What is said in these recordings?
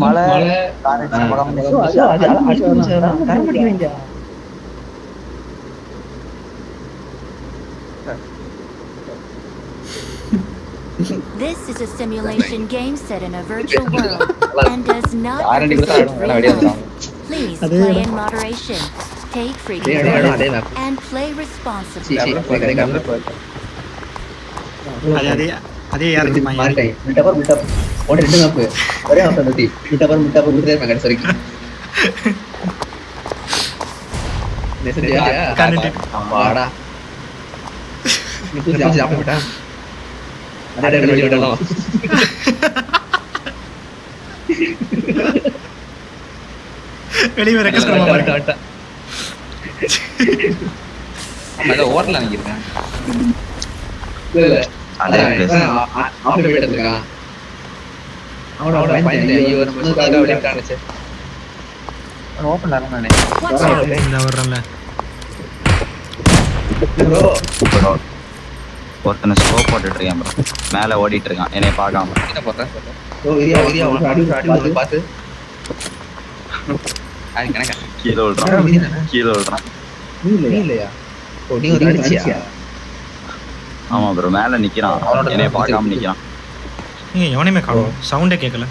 மழை காரேஜ் படம் அது அது அது தர மாட்டேங்கிறீங்க This is a simulation game set in a virtual world and does not ஆரண்டி கொடுத்தா represent நல்லா real வெளியே life. வந்துடும் Please அதே play தான். in moderation, take அதே frequent அதே அதே breaks, map. and play C responsibly. C அதே map. யார் ரெண்டு இருப்பாங்க மாறிட்டாய் மிட்டப்பர் மிட்டப் ஓட ரெண்டு மேப் ஒரே அவசரம் தட்டி மிட்டப்பர் மிட்டப்பர் கொடுத்தே இருப்பேன் கடைசி வரைக்கும் வெளியே ரெக்கஸ் நிக்கிறேன் இல்ல இல்ல அதே place. ஆஃப் போயிட்டு இருக்கான் அவனோட ஐயோ நம்ம காணுச்சு! இந்த வர்றல ப்ரோ. ஒருத்தனை ஸ்கோப் போட்டுட்டு இருக்கேன் ப்ரோ மேல ஓடிட்டு இருக்கான் என்னைய பார்க்காம. என்ன போடுறேன் ஓ இரியா இரியா உனக்கு அடி அடி வந்து பாத்து. அது கணக்கா? கீழே விடுறான். கீழே விடுறான். நீ இல்லையா? ஓ நீ ஒரு அடிச்சியா? ஆமா ப்ரோ மேல நிக்கிறான். அவனோட என்னைய பார்க்காம பிடிச்சிருக்கு. நிக்கிறான். நீங்க எவனையுமே காணும். சவுண்டே கேட்கல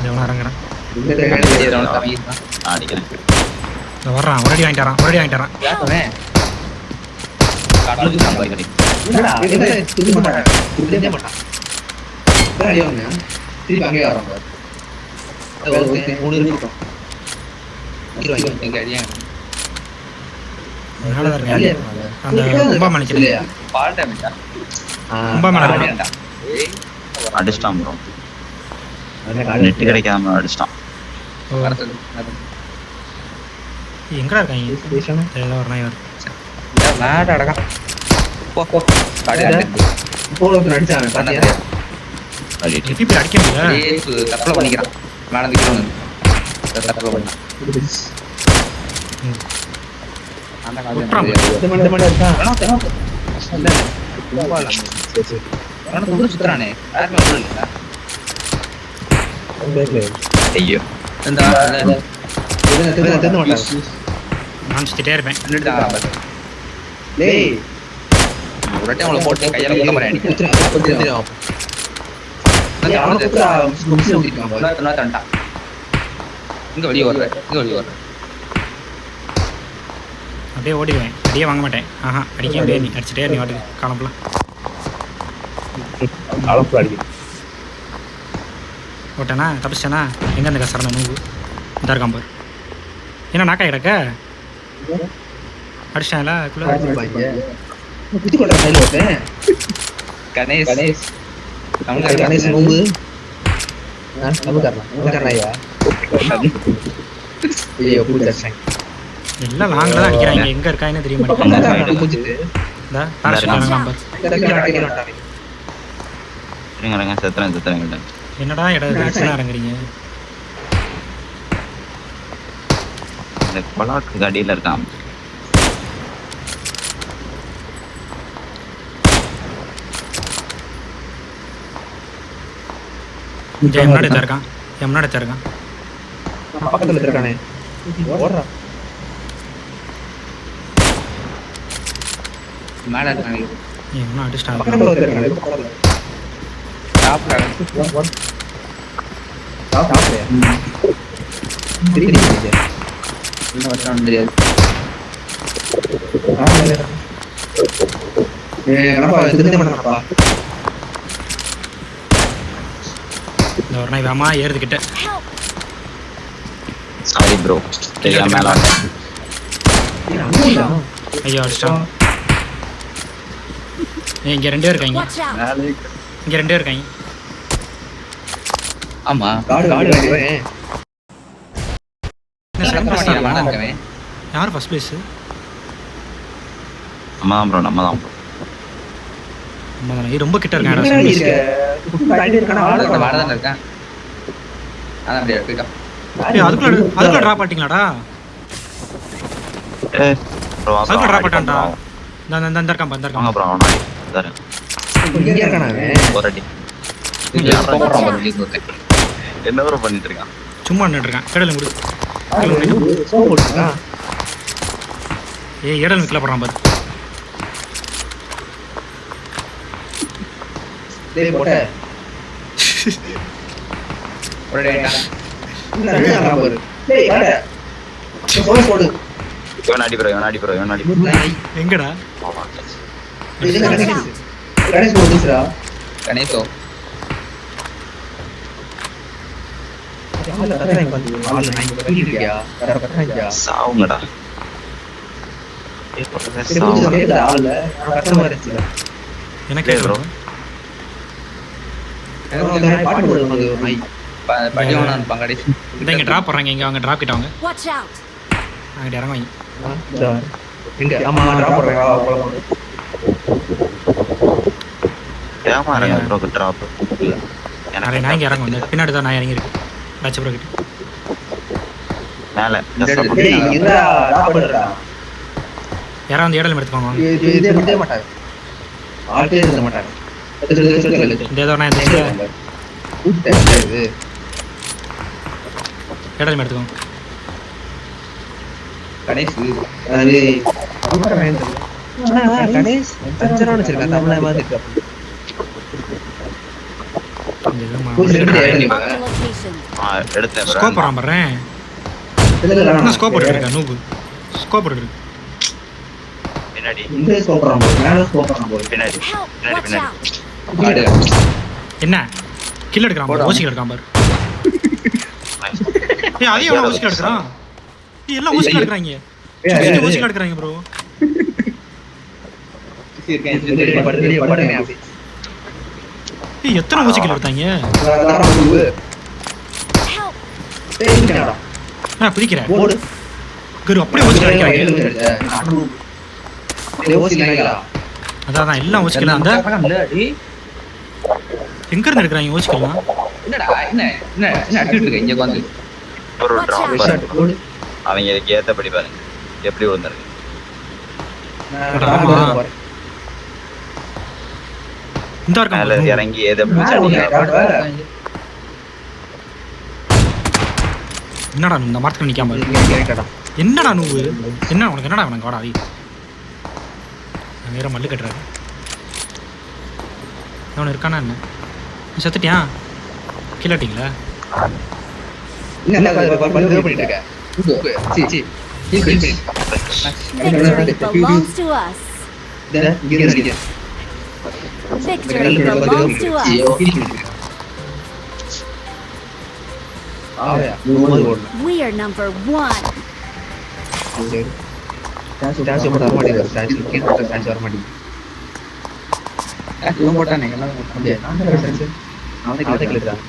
எவனும் இறங்குறான்? வர்றான். ஒரடி வாங்கிட்டு வரான் ஒரடி வாங்கிட்டு வரான் யாரவன் கடலுக்கு நான் போய் என்னடா என்ன திரும்ப மாட்டான் திரும்ப மாட்டான் என்ன அடியவங்க திருப்பி அங்கேயே வரான் பாரு அது ஒரு ஒருத்தன் மூணு இருக்கும் இருவாங்க மேல தான் அந்த பால் இருக்கான். அடிச்சிட்டான் ப்ரோ நெட் கிடைக்காம அடிச்சிட்டான். எங்கடா இருக்காங்க? ஏதோ ஒரு நாய் வருது. பாத்தியா? அடிட்டு எப்படி இப்படி அடிக்க முடியல? தற்கொலை பண்ணிக்கிறான். மேடம் ம். அந்த. காலத்துல சுத்துறானே ஐயோ. இந்த தெரிஞ்ச மாட்டாங்க நான் சுத்திட்டே இருப்பேன். டேய். ஒரு டைம் அவளை போட்டு கையால குத்த மாதிரி அடிக்கிறேன் இங்க வெளியே வர்ற இங்க வெளியே வர்ற அப்படியே ஓடிடுவேன். அடியே வாங்க மாட்டேன். ஆஹா அடிக்க முடியாது நீ. அடிச்சுட்டே நீ வாட்டுக்கு காலம்பலாம் ஓட்டனா? தப்பிச்சனா எங்க அந்த கசரண நூவு இந்த இருக்கான் பாரு. என்ன நாக்கா கிடக்க ஒருத்தன் கணேஷ். கணேஷ். கணேஷ். நோம்பு தமிழ்காரன் ஐயா. ஐயோ பூஜாச்சேன் எல்லாம் லாங்கில் தான் அடிக்கிறாங்க. எங்க இருக்காங்கன்னு தெரிய மாட்டேங்குது என்னடா இடம் இறங்குறீங்க. இந்த கொலாக்கு அடியில இருக்கான். முன்னாடி இருக்கான். முன்னாடி இருக்கான். பக்கத்துல இருக்கானே ஓடுறான். மேல இருக்கானே என் முன்னாடி அடிச்சிட்டாங்க பக்கத்துல இருக்கானே டாப்ல டாப்லயா தெரியுது. என்ன ஏ கணப்பா திருந்த மாட்டானப்பா இந்த ஒரு நாய் வேமா! சாரி ப்ரோ தெரியாம மேல. ஐயோ அடிச்சிட்டான் இங்க ரெண்டு பேர் இருக்காங்க! இங்க ரெண்டு பேர் இருக்காங்க. ஆமா. காடு காடு யார் ஃபர்ஸ்ட் பிளேஸ் தான் ப்ரோ நம்ம தான் ப்ரோ நம்ம தானே ரொம்ப கிட்ட இருக்கான? ஆளு வாட தான் இருக்கேன் அதான் அப்படியே ஏய், அதுக்குள்ள அதுக்குள்ள டிராப் பண்ணிட்டீங்களாடா? அதுக்குள்ள டிராப் பண்ணிட்டான்டா. இந்த இந்த- இருக்கான் இந்த வாங்க இருக்கான் இங்க இருக்கானா? ஒரு அடி. என்ன ப்ரோ பண்ணிட்டு இருக்கான் சும்மா நின்றுட்டு இருக்கேன் கேடல் முடி. ஏய் ஏடல் மிக்கில் போடுறான் பாரு டேய், போட்ட. போடா, டேய், டா. இந்த அண்ணன் இருக்கான் பாரு. டேய், வாடா. சோப்பு போடு. இவன் அடி ப்ரோ இவன் அடி ப்ரோ இவன் அடி ப்ரோ நாய். எங்கடா கணேஷ்? out! கணேஷ். சாவுங்கடா. எனக்கு இங்கே ட்ராப் போடுறாங்க. இங்கே அவங்க ட்ராப் கிட்ட இறங்குவாங்க. எங்க? ஆமா. போலாம். ஏமா இறங்க ப்ரோ ட்ராப் பின்னாடி தான் நாய் இறங்கியிருக்கு லட்ச ப்ரோ கிட்ட மேல வந்து ஏடல் எடுத்துக்கோங்க இது- விடவே மாட்டாங்க. இருக்க. இந்த ஏதோ நான் இந்த. ஏடல் எடுத்துக்கோங்க கணேஷ் அது கணேஷ் தமிழ் மாதிரி இருக்கு. எடுத்தேன். ஸ்கோப் இல்ல, என்ன. ஸ்கோப் போட்டுருக்கா நூபு ஸ்கோப் போட்டுருக்கு பின்னாடி இந்த ஸ்கோப் போடுறான் போல, மேல ஸ்கோப் போடுறான் போல. பின்னாடி Help! பின்னாடி Watch பின்னாடி out! என்ன கில் எடுக்கிறான் பாரு ஏய் அதையும் ஓசிகள் எடுக்கிறான் எல்லாம் ஓசிகள் எடுக்கிறாங்க ஏய், எடுக்கிறாங்க ப்ரோ வெளியே படு, வெளியே படுங்க அப்படி. ஏய் எத்தனை ஓசிகள் எடுத்தாங்க அதான், அதான், உப்பு. Help! டேய், இருக்கேன்டா. நான் குதிக்கிறேன். போடு. குரு அப்படியே ஓசிகள் அடிக்கிறாங்க? அதான் அதான் எல்லாம் ஓசிகள் அந்த எங்க இருந்து எடுக்கிறாங்க ஓசிகள்லாம் என்னடா என்ன என்ன என்ன அடிச்சிட்டு இருக்க இங்க ஒரு ட்ராப் போடு. அவங்க இதுக்கு ஏத்தபடி பாருங்க. எப்படி விழுந்திருக்கு நான் drop பண்ண போறேன். இந்த பாரு, இறங்கி. என்னடா இந்த மரத்துல நிக்காம. என்னடா நூவு என்ன உனக்கு என்னடா உனக்கு வாடா வேற மல்லு கட்டுறாரு அவன் இருக்கானா என்ன நீ செத்துட்டியா கீழாட்டிங்களா பண்ணிட்டு இருக்க. Victory belongs to us. இந்த, இங்க இருந்து அடிக்கிறேன். Victory belongs to us. ஆயா, மூணு ஓடணும். We are number one. Statue போட்டு வர மாட்டேங்குது. ஸ்டாச்சு கீழே போட்ட ஸ்டாச்சு வர மாட்டேங்குது. அப்படியா? நான் தான் ஸ்டாச்சு. நான் தான் கீழே இருக்கேன்.